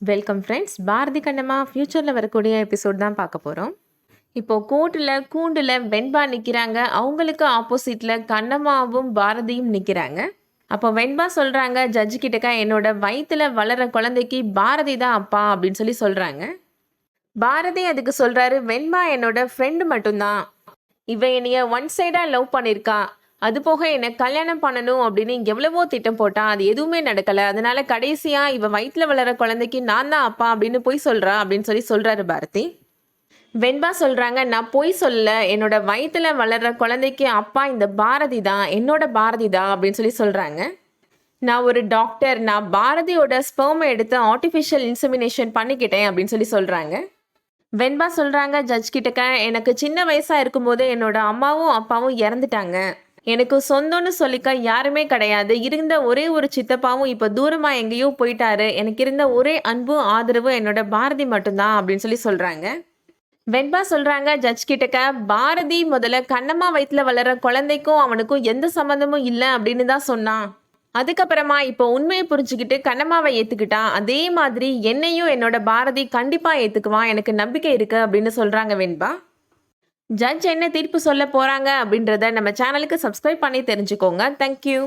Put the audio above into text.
Welcome friends Bharathi Kannamma ஃப்யூச்சரில் வரக்கூடிய episode தான் பார்க்க போகிறோம் இப்போது கோர்ட்டில் கூண்டில் வெண்பா நிற்கிறாங்க அவங்களுக்கு ஆப்போசிட்டில் கண்ணம்மாவும் பாரதியும் நிற்கிறாங்க அப்போ வெண்பா சொல்கிறாங்க ஜட்ஜு கிட்டக்க என்னோட வயிற்றில் வளர குழந்தைக்கு பாரதி தான் அப்பா அப்படின்னு சொல்லி சொல்கிறாங்க பாரதி அதுக்கு சொல்கிறாரு வெண்பா என்னோட ஃப்ரெண்டு மட்டும்தான். இவ என்னைய ஒன் சைடாக லவ் பண்ணியிருக்கா அது போக என்னை கல்யாணம் பண்ணணும் அப்படின்னு எவ்வளவோ திட்டம் போட்டான் அது எதுவுமே நடக்கலை. அதனால கடைசியாக இவன் வயிற்றுல வளர குழந்தைக்கு நான் தான் அப்பா அப்படின்னு போய் சொல்கிறா அப்படின்னு சொல்லி சொல்கிறாரு பாரதி. வெண்பா சொல்கிறாங்க நான் பொய் சொல்ல என்னோட வயிற்றுல வளர்ற குழந்தைக்கு அப்பா இந்த பாரதி தான் என்னோட பாரதி தான் அப்படின்னு சொல்லி சொல்கிறாங்க நான் ஒரு டாக்டர் நான் பாரதியோட ஸ்பெர்மை எடுத்து ஆர்டிஃபிஷியல் இன்செமினேஷன் பண்ணிக்கிட்டேன் அப்படின்னு சொல்லி சொல்கிறாங்க வெண்பா சொல்கிறாங்க ஜட்ஜ் கிட்டக்க எனக்கு சின்ன வயசாக இருக்கும்போது என்னோட அம்மாவும் அப்பாவும் இறந்துட்டாங்க. எனக்கு சொந்தம்னு சொல்லிக்க யாருமே கிடையாது. இருந்த ஒரே ஒரு சித்தப்பாவும் இப்போ தூரமாக எங்கேயோ போயிட்டாரு. எனக்கு இருந்த ஒரே அன்பும் ஆதரவும் என்னோட பாரதி மட்டும்தான் அப்படின்னு சொல்லி சொல்கிறாங்க வெண்பா சொல்கிறாங்க ஜட்ஜ் கிட்டக்க பாரதி முதல்ல கண்ணம்மா வயிற்றுல வளர குழந்தைக்கும் அவனுக்கும் எந்த சம்மந்தமும் இல்லை அப்படின்னு தான் சொன்னான் அதுக்கப்புறமா இப்போ உண்மையை புரிஞ்சுக்கிட்டு கண்ணம்மாவை ஏற்றுக்கிட்டான் அதே மாதிரி என்னையும் என்னோட பாரதி கண்டிப்பாக ஏற்றுக்குவான் எனக்கு நம்பிக்கை இருக்குது அப்படின்னு சொல்கிறாங்க வெண்பா. ஜட்ஜ் என்ன தீர்ப்பு சொல்ல போகிறாங்க அப்படின்றத நம்ம சேனலுக்கு சப்ஸ்கிரைப் பண்ணி தெரிஞ்சுக்கோங்க. தேங்க்யூ